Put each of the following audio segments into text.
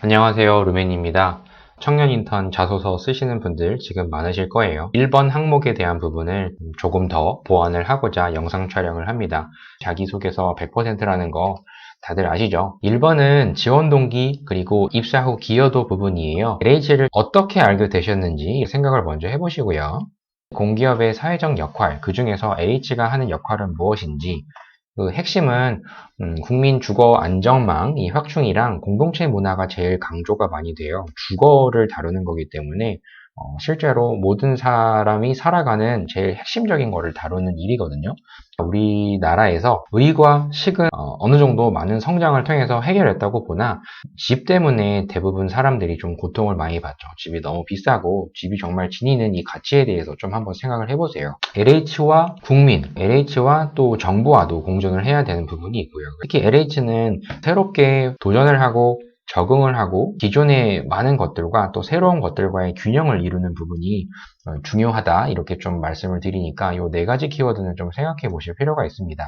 안녕하세요. 루멘입니다. 청년 인턴 자소서 쓰시는 분들 지금 많으실 거예요. 1번 항목에 대한 부분을 조금 더 보완을 하고자 영상 촬영을 합니다. 자기소개서 100%라는 거 다들 아시죠? 1번은 지원 동기 그리고 입사 후 기여도 부분이에요. LH를 어떻게 알게 되셨는지 생각을 먼저 해보시고요. 공기업의 사회적 역할, 그 중에서 H가 하는 역할은 무엇인지 그 핵심은 음, 국민 주거 안정망 이 확충이랑 공동체 문화가 제일 강조가 많이 돼요. 주거를 다루는 거기 때문에 어, 실제로 모든 사람이 살아가는 제일 핵심적인 거를 다루는 일이거든요. 우리나라에서 의과 식은 어, 느 정도 많은 성장을 통해서 해결했다고 보나 집 때문에 대부분 사람들이 좀 고통을 많이 받죠. 집이 너무 비싸고 집이 정말 지니는 이 가치에 대해서 좀 한번 생각을 해보세요. LH와 국민, LH와 또 정부와도 공존을 해야 되는 부분이 있고요. 특히 LH는 새롭게 도전을 하고 적응을 하고 기존의 많은 것들과 또 새로운 것들과의 균형을 이루는 부분이 어, 중요하다 이렇게 좀 말씀을 드리니까 이 네 가지 키워드는 좀 생각해 보실 필요가 있습니다.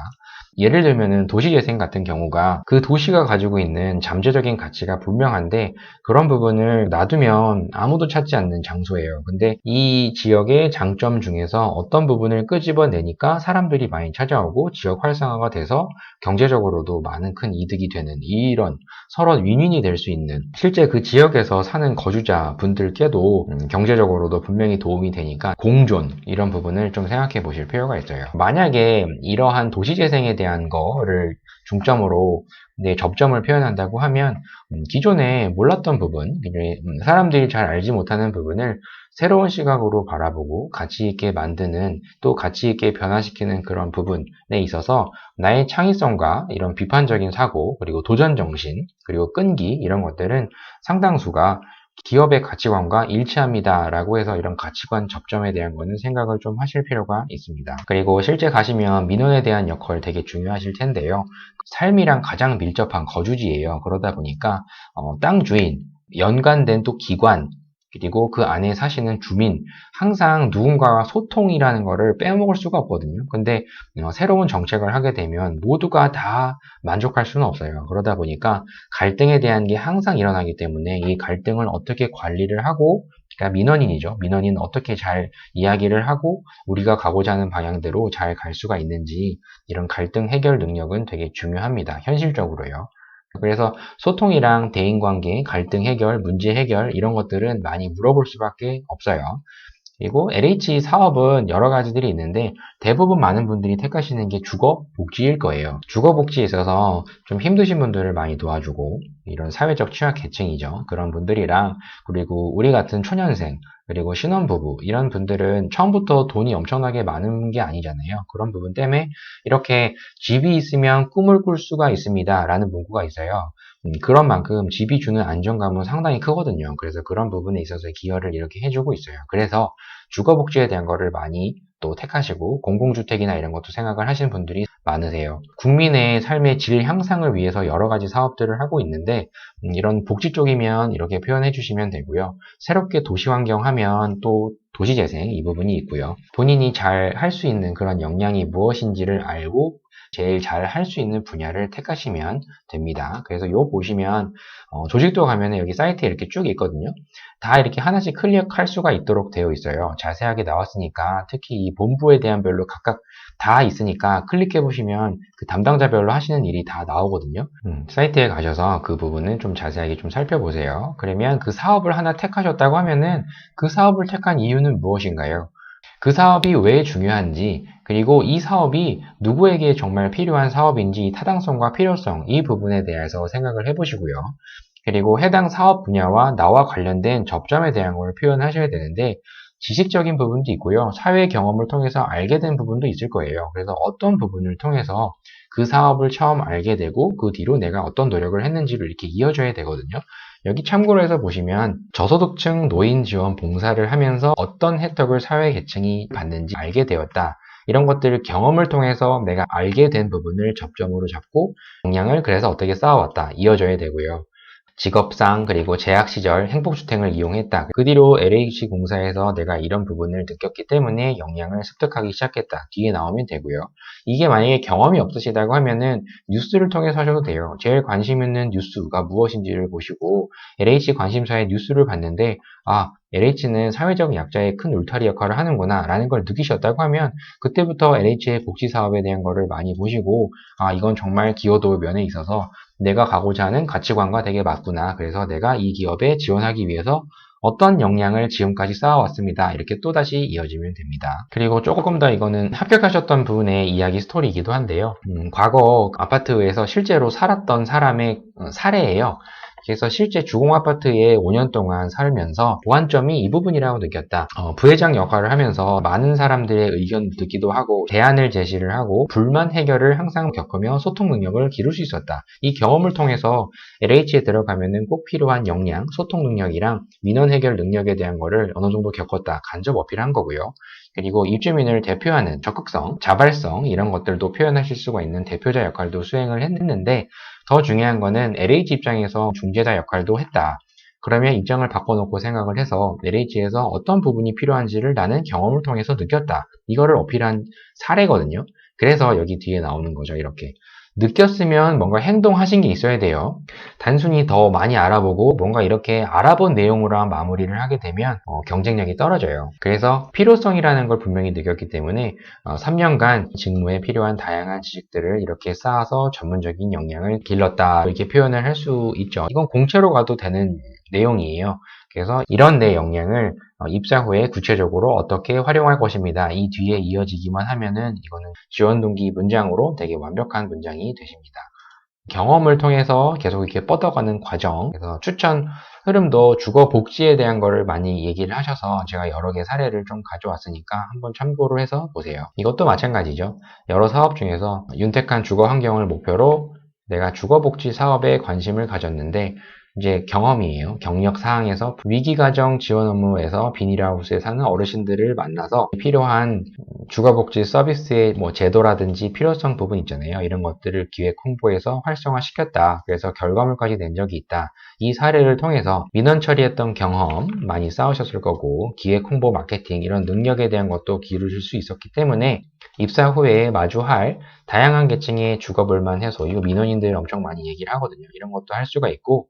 예를 들면은 도시재생 같은 경우가 그 도시가 가지고 있는 잠재적인 가치가 분명한데 그런 부분을 놔두면 아무도 찾지 않는 장소예요. 근데 이 지역의 장점 중에서 어떤 부분을 끄집어내니까 사람들이 많이 찾아오고 지역 활성화가 돼서 경제적으로도 많은 큰 이득이 되는 이런 서로 윈윈이 될 수 있는 실제 그 지역에서 사는 거주자 분들께도 음, 경제적으로도 분명히 도움이 되니까 공존 이런 부분을 좀 생각해 보실 필요가 있어요. 만약에 이러한 도시재생에 대한 거를 중점으로 내 접점을 표현한다고 하면 음, 기존에 몰랐던 부분, 음, 사람들이 잘 알지 못하는 부분을 새로운 시각으로 바라보고 가치 있게 만드는 또 가치 있게 변화시키는 그런 부분에 있어서 나의 창의성과 이런 비판적인 사고 그리고 도전 정신 그리고 끈기 이런 것들은 상당수가 기업의 가치관과 일치합니다. 라고 해서 이런 가치관 접점에 대한 거는 생각을 좀 하실 필요가 있습니다. 그리고 실제 가시면 민원에 대한 역할 되게 중요하실 텐데요. 삶이랑 가장 밀접한 거주지예요. 그러다 보니까 어, 땅 주인, 연관된 또 기관, 그리고 그 안에 사시는 주민, 항상 누군가와 소통이라는 것을 빼먹을 수가 없거든요. 근데 어, 새로운 정책을 하게 되면 모두가 다 만족할 수는 없어요. 그러다 보니까 갈등에 대한 게 항상 일어나기 때문에 이 갈등을 어떻게 관리를 하고 그러니까 민원인이죠. 민원인 어떻게 잘 이야기를 하고 우리가 가고자 하는 방향대로 잘 갈 수가 있는지 이런 갈등 해결 능력은 되게 중요합니다. 현실적으로요. 그래서 소통이랑 대인관계, 갈등 해결, 문제 해결 이런 것들은 많이 물어볼 수밖에 없어요. 그리고 LH 사업은 여러 가지들이 있는데 대부분 많은 분들이 택하시는 게 주거 복지일 거예요. 주거 복지에 있어서 좀 힘드신 분들을 많이 도와주고 이런 사회적 취약 계층이죠. 그런 분들이랑 그리고 우리 같은 초년생 그리고 신혼부부 이런 분들은 처음부터 돈이 엄청나게 많은 게 아니잖아요. 그런 부분 때문에 이렇게 집이 있으면 꿈을 꿀 수가 있습니다. 라는 문구가 있어요. 음, 그런 만큼 집이 주는 안정감은 상당히 크거든요. 그래서 그런 부분에 있어서 기여를 이렇게 해주고 있어요. 그래서 주거복지에 대한 거를 많이 또 택하시고 공공주택이나 이런 것도 생각을 하시는 분들이 많으세요. 국민의 삶의 질 향상을 위해서 여러 가지 사업들을 하고 있는데 음, 이런 복지 쪽이면 이렇게 표현해 주시면 되고요. 새롭게 도시환경 하면 또 도시재생 이 부분이 있고요. 본인이 잘 할 수 있는 그런 역량이 무엇인지를 알고 제일 잘 할 수 있는 분야를 택하시면 됩니다. 그래서 요 보시면 어, 조직도 가면 여기 사이트에 이렇게 쭉 있거든요. 다 이렇게 하나씩 클릭할 수가 있도록 되어 있어요. 자세하게 나왔으니까 특히 이 본부에 대한 별로 각각 다 있으니까 클릭해 보시면 그 담당자별로 하시는 일이 다 나오거든요. 음, 사이트에 가셔서 그 부분은 좀 자세하게 좀 살펴보세요. 그러면 그 사업을 하나 택하셨다고 하면은 그 사업을 택한 이유는 무엇인가요? 그 사업이 왜 중요한지, 그리고 이 사업이 누구에게 정말 필요한 사업인지 타당성과 필요성, 이 부분에 대해서 생각을 해보시고요. 그리고 해당 사업 분야와 나와 관련된 접점에 대한 걸 표현하셔야 되는데, 지식적인 부분도 있고요. 사회 경험을 통해서 알게 된 부분도 있을 거예요. 그래서 어떤 부분을 통해서 그 사업을 처음 알게 되고 그 뒤로 내가 어떤 노력을 했는지를 이렇게 이어줘야 되거든요. 여기 참고로 해서 보시면 저소득층 노인 지원 봉사를 하면서 어떤 혜택을 사회 계층이 받는지 알게 되었다. 이런 것들을 경험을 통해서 내가 알게 된 부분을 접점으로 잡고 역량을 그래서 어떻게 쌓아왔다. 이어져야 되고요. 직업상 그리고 재학 시절 행복주택을 이용했다. 그 뒤로 LH 공사에서 내가 이런 부분을 느꼈기 때문에 역량을 습득하기 시작했다. 뒤에 나오면 되고요. 이게 만약에 경험이 없으시다고 하면은 뉴스를 통해서 하셔도 돼요. 제일 관심 있는 뉴스가 무엇인지를 보시고 LH 관심사의 뉴스를 봤는데 아 LH는 사회적 약자의 큰 울타리 역할을 하는구나 라는 걸 느끼셨다고 하면 그때부터 LH의 복지 사업에 대한 거를 많이 보시고 아 이건 정말 기여도 면에 있어서 내가 가고자 하는 가치관과 되게 맞구나 그래서 내가 이 기업에 지원하기 위해서 어떤 역량을 지금까지 쌓아왔습니다. 이렇게 또다시 이어지면 됩니다. 그리고 조금 더 이거는 합격하셨던 분의 이야기 스토리이기도 한데요. 음, 과거 아파트에서 실제로 살았던 사람의 어, 사례예요. 그래서 실제 주공아파트에 5년 동안 살면서 보완점이 이 부분이라고 느꼈다. 어, 부회장 역할을 하면서 많은 사람들의 의견을 듣기도 하고 대안을 제시를 하고 불만 해결을 항상 겪으며 소통 능력을 기를 수 있었다. 이 경험을 통해서 LH에 들어가면은 꼭 필요한 역량, 소통 능력이랑 민원 해결 능력에 대한 거를 어느 정도 겪었다. 간접 어필한 거고요. 그리고 입주민을 대표하는 적극성, 자발성 이런 것들도 표현하실 수가 있는 대표자 역할도 수행을 했는데 더 중요한 거는 LH 입장에서 중재자 역할도 했다. 그러면 입장을 바꿔놓고 생각을 해서 LH에서 어떤 부분이 필요한지를 나는 경험을 통해서 느꼈다. 이거를 어필한 사례거든요. 그래서 여기 뒤에 나오는 거죠. 이렇게. 느꼈으면 뭔가 행동하신 게 있어야 돼요. 단순히 더 많이 알아보고 뭔가 이렇게 알아본 내용으로 마무리를 하게 되면 어, 경쟁력이 떨어져요. 그래서 필요성이라는 걸 분명히 느꼈기 때문에 어, 3년간 직무에 필요한 다양한 지식들을 이렇게 쌓아서 전문적인 역량을 길렀다 이렇게 표현을 할 수 있죠. 이건 공채로 가도 되는 내용이에요. 그래서 이런 내 역량을 어, 입사 후에 구체적으로 어떻게 활용할 것입니다. 이 뒤에 이어지기만 하면은 이거는 지원 동기 문장으로 되게 완벽한 문장이 되십니다. 경험을 통해서 계속 이렇게 뻗어가는 과정. 그래서 추천 흐름도 주거 복지에 대한 거를 많이 얘기를 하셔서 제가 여러 개 사례를 좀 가져왔으니까 한번 참고를 해서 보세요. 이것도 마찬가지죠. 여러 사업 중에서 윤택한 주거 환경을 목표로 내가 주거 복지 사업에 관심을 가졌는데 이제 경험이에요. 경력 사항에서 위기 가정 지원 업무에서 비닐하우스에 사는 어르신들을 만나서 필요한 주거복지 서비스의 뭐 제도라든지 필요성 부분 있잖아요. 이런 것들을 기획 홍보에서 활성화 시켰다. 그래서 결과물까지 낸 적이 있다. 이 사례를 통해서 민원 처리했던 경험 많이 쌓으셨을 거고 기획 홍보 마케팅 이런 능력에 대한 것도 기르실 수 있었기 때문에 입사 후에 마주할 다양한 계층의 주거 불만 해소 이거 민원인들 엄청 많이 얘기를 하거든요. 이런 것도 할 수가 있고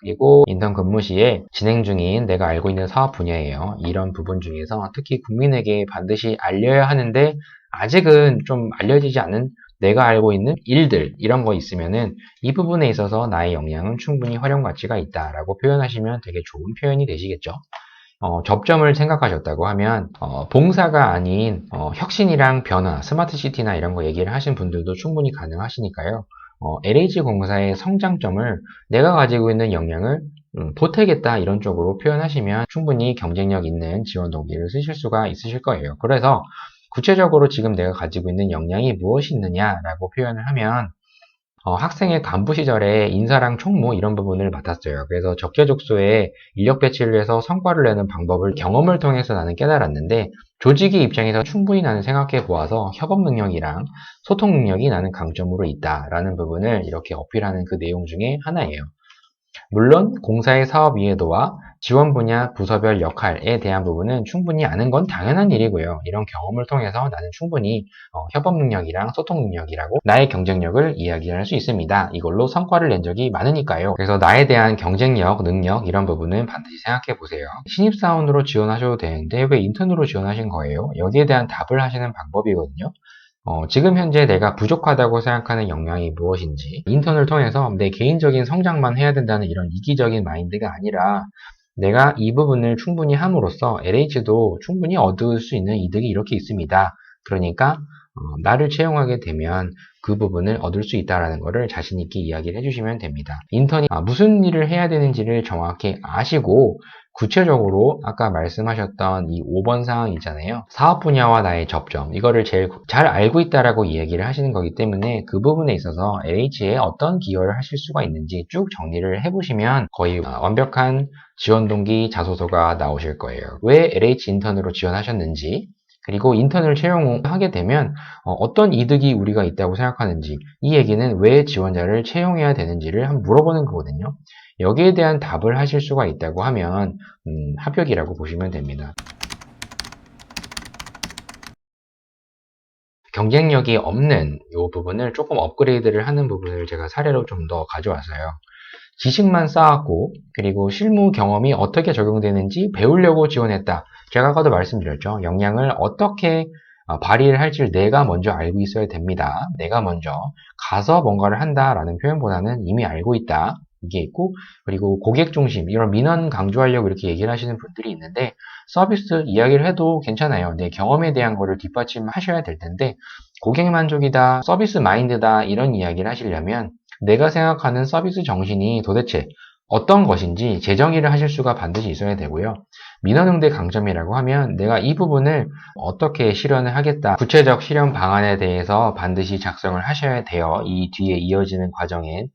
그리고 인턴 근무 시에 진행 중인 내가 알고 있는 사업 분야예요. 이런 부분 중에서 특히 국민에게 반드시 알려야 하는데 아직은 좀 알려지지 않은 내가 알고 있는 일들 이런 거 있으면은 이 부분에 있어서 나의 역량은 충분히 활용 가치가 있다라고 표현하시면 되게 좋은 표현이 되시겠죠. 어, 접점을 생각하셨다고 하면 어, 봉사가 아닌 어, 혁신이랑 변화, 스마트 시티나 이런 거 얘기를 하신 분들도 충분히 가능하시니까요. 어, LH 공사의 성장점을 내가 가지고 있는 역량을 음, 보태겠다 이런 쪽으로 표현하시면 충분히 경쟁력 있는 지원 동기를 쓰실 수가 있으실 거예요. 그래서 구체적으로 지금 내가 가지고 있는 역량이 무엇이 있느냐라고 표현을 하면 어, 학생의 간부 시절에 인사랑 총무 이런 부분을 맡았어요. 그래서 적재적소에 인력 배치를 해서 성과를 내는 방법을 경험을 통해서 나는 깨달았는데 조직의 입장에서 충분히 나는 생각해 보아서 협업 능력이랑 소통 능력이 나는 강점으로 있다라는 부분을 이렇게 어필하는 그 내용 중에 하나예요. 물론 공사의 사업 이해도와 지원 분야 부서별 역할에 대한 부분은 충분히 아는 건 당연한 일이고요. 이런 경험을 통해서 나는 충분히 어, 협업 능력이랑 소통 능력이라고 나의 경쟁력을 이야기할 수 있습니다. 이걸로 성과를 낸 적이 많으니까요. 그래서 나에 대한 경쟁력, 능력 이런 부분은 반드시 생각해 보세요. 신입사원으로 지원하셔도 되는데 왜 인턴으로 지원하신 거예요? 여기에 대한 답을 하시는 방법이거든요. 어, 지금 현재 내가 부족하다고 생각하는 역량이 무엇인지 인턴을 통해서 내 개인적인 성장만 해야 된다는 이런 이기적인 마인드가 아니라 내가 이 부분을 충분히 함으로써 LH도 충분히 얻을 수 있는 이득이 이렇게 있습니다. 그러니까 어, 나를 채용하게 되면 그 부분을 얻을 수 있다는 것을 자신 있게 이야기를 해주시면 됩니다. 인턴이 아, 무슨 일을 해야 되는지를 정확히 아시고 구체적으로 아까 말씀하셨던 이 5번 사항 있잖아요. 사업 분야와 나의 접점 이거를 제일 잘 알고 있다라고 이야기를 하시는 거기 때문에 그 부분에 있어서 LH에 어떤 기여를 하실 수가 있는지 쭉 정리를 해보시면 거의 완벽한 지원 동기 자소서가 나오실 거예요. 왜 LH 인턴으로 지원하셨는지 그리고 인턴을 채용하게 되면 어떤 이득이 우리가 있다고 생각하는지 이 얘기는 왜 지원자를 채용해야 되는지를 한번 물어보는 거거든요. 여기에 대한 답을 하실 수가 있다고 하면 음, 합격이라고 보시면 됩니다. 경쟁력이 없는 이 부분을 조금 업그레이드를 하는 부분을 제가 사례로 좀 더 가져왔어요. 지식만 쌓았고 그리고 실무 경험이 어떻게 적용되는지 배우려고 지원했다. 제가 아까도 말씀드렸죠. 역량을 어떻게 어, 발휘를 할지를 내가 먼저 알고 있어야 됩니다. 내가 먼저 가서 뭔가를 한다라는 표현보다는 이미 알고 있다. 이게 있고 그리고 고객 중심 이런 민원 강조하려고 이렇게 얘기를 하시는 분들이 있는데 서비스 이야기를 해도 괜찮아요. 내 경험에 대한 거를 뒷받침하셔야 될 텐데 고객 만족이다, 서비스 마인드다 이런 이야기를 하시려면 내가 생각하는 서비스 정신이 도대체 어떤 것인지 재정의를 하실 수가 반드시 있어야 되고요. 민원응대 강점이라고 하면 내가 이 부분을 어떻게 실현을 하겠다. 구체적 실현 방안에 대해서 반드시 작성을 하셔야 돼요. 이 뒤에 이어지는 과정엔.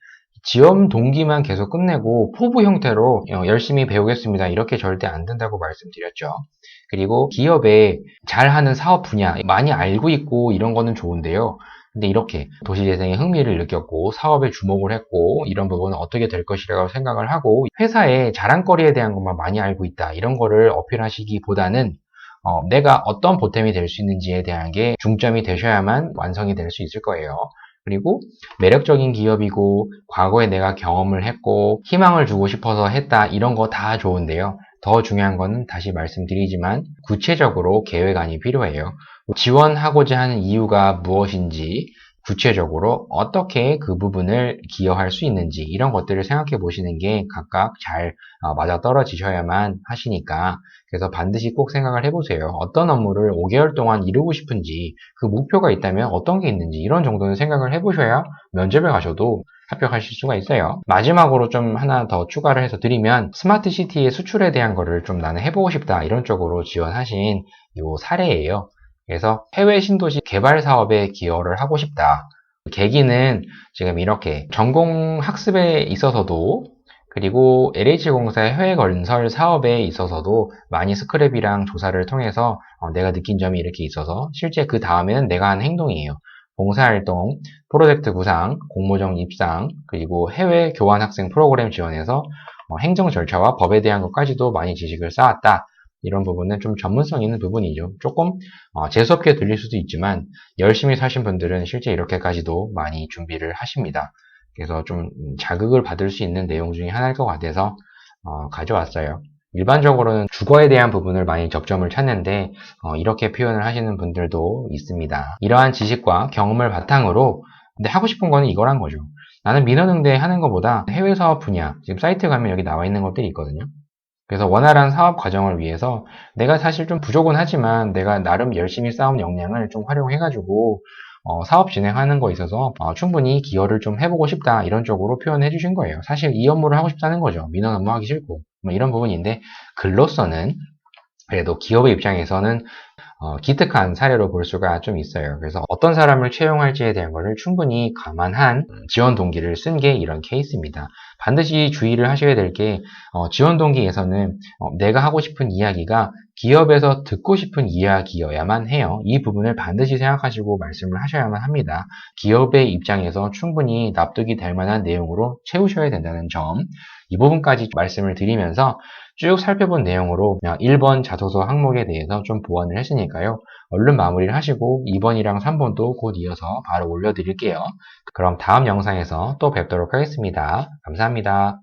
지원 동기만 계속 끝내고 포부 형태로 어, 열심히 배우겠습니다. 이렇게 절대 안 된다고 말씀드렸죠. 그리고 기업에 잘하는 사업 분야 많이 알고 있고 이런 거는 좋은데요. 근데 이렇게 도시재생에 흥미를 느꼈고 사업에 주목을 했고 이런 부분은 어떻게 될 것이라고 생각을 하고 회사의 자랑거리에 대한 것만 많이 알고 있다 이런 거를 어필하시기보다는 어, 내가 어떤 보탬이 될 수 있는지에 대한 게 중점이 되셔야만 완성이 될 수 있을 거예요. 그리고 매력적인 기업이고 과거에 내가 경험을 했고 희망을 주고 싶어서 했다 이런 거 다 좋은데요. 더 중요한 거는 다시 말씀드리지만 구체적으로 계획안이 필요해요. 지원하고자 하는 이유가 무엇인지 구체적으로 어떻게 그 부분을 기여할 수 있는지 이런 것들을 생각해 보시는 게 각각 잘 어, 맞아 떨어지셔야만 하시니까 그래서 반드시 꼭 생각을 해보세요. 어떤 업무를 5개월 동안 이루고 싶은지 그 목표가 있다면 어떤 게 있는지 이런 정도는 생각을 해보셔야 면접에 가셔도 합격하실 수가 있어요. 마지막으로 좀 하나 더 추가를 해서 드리면 스마트 시티의 수출에 대한 거를 좀 나는 해보고 싶다 이런 쪽으로 지원하신 이 사례예요. 그래서 해외 신도시 개발 사업에 기여를 하고 싶다. 계기는 지금 이렇게 전공 학습에 있어서도 그리고 LH공사의 해외 건설 사업에 있어서도 많이 스크랩이랑 조사를 통해서 어, 내가 느낀 점이 이렇게 있어서 실제 그 다음에는 내가 한 행동이에요. 봉사활동, 프로젝트 구상, 공모전 입상, 그리고 해외 교환 학생 프로그램 지원해서 어, 행정 절차와 법에 대한 것까지도 많이 지식을 쌓았다. 이런 부분은 좀 전문성 있는 부분이죠. 조금 어, 재수없게 들릴 수도 있지만 열심히 사신 분들은 실제 이렇게까지도 많이 준비를 하십니다. 그래서 좀 자극을 받을 수 있는 내용 중에 하나일 것 같아서 어, 가져왔어요. 일반적으로는 주거에 대한 부분을 많이 접점을 찾는데 어, 이렇게 표현을 하시는 분들도 있습니다. 이러한 지식과 경험을 바탕으로 근데 하고 싶은 거는 이거란 거죠. 나는 민원응대 하는 것보다 해외 사업 분야 지금 사이트 가면 여기 나와 있는 것들이 있거든요. 그래서 원활한 사업 과정을 위해서 내가 사실 좀 부족은 하지만 내가 나름 열심히 쌓은 역량을 좀 활용해가지고 어, 사업 진행하는 거 있어서 어, 충분히 기여를 좀 해보고 싶다 이런 쪽으로 표현해 주신 거예요. 사실 이 업무를 하고 싶다는 거죠. 민원 업무 하기 싫고 뭐 이런 부분인데 글로서는 그래도 기업의 입장에서는 어, 기특한 사례로 볼 수가 좀 있어요. 그래서 어떤 사람을 채용할지에 대한 것을 충분히 감안한 지원 동기를 쓴 게 이런 케이스입니다. 반드시 주의를 하셔야 될게 어, 지원 동기에서는 어, 내가 하고 싶은 이야기가 기업에서 듣고 싶은 이야기여야만 해요. 이 부분을 반드시 생각하시고 말씀을 하셔야만 합니다. 기업의 입장에서 충분히 납득이 될 만한 내용으로 채우셔야 된다는 점, 이 부분까지 말씀을 드리면서 쭉 살펴본 내용으로 1번 자소서 항목에 대해서 좀 보완을 했으니까요. 얼른 마무리를 하시고 2번이랑 3번도 곧 이어서 바로 올려드릴게요. 그럼 다음 영상에서 또 뵙도록 하겠습니다. 감사합니다.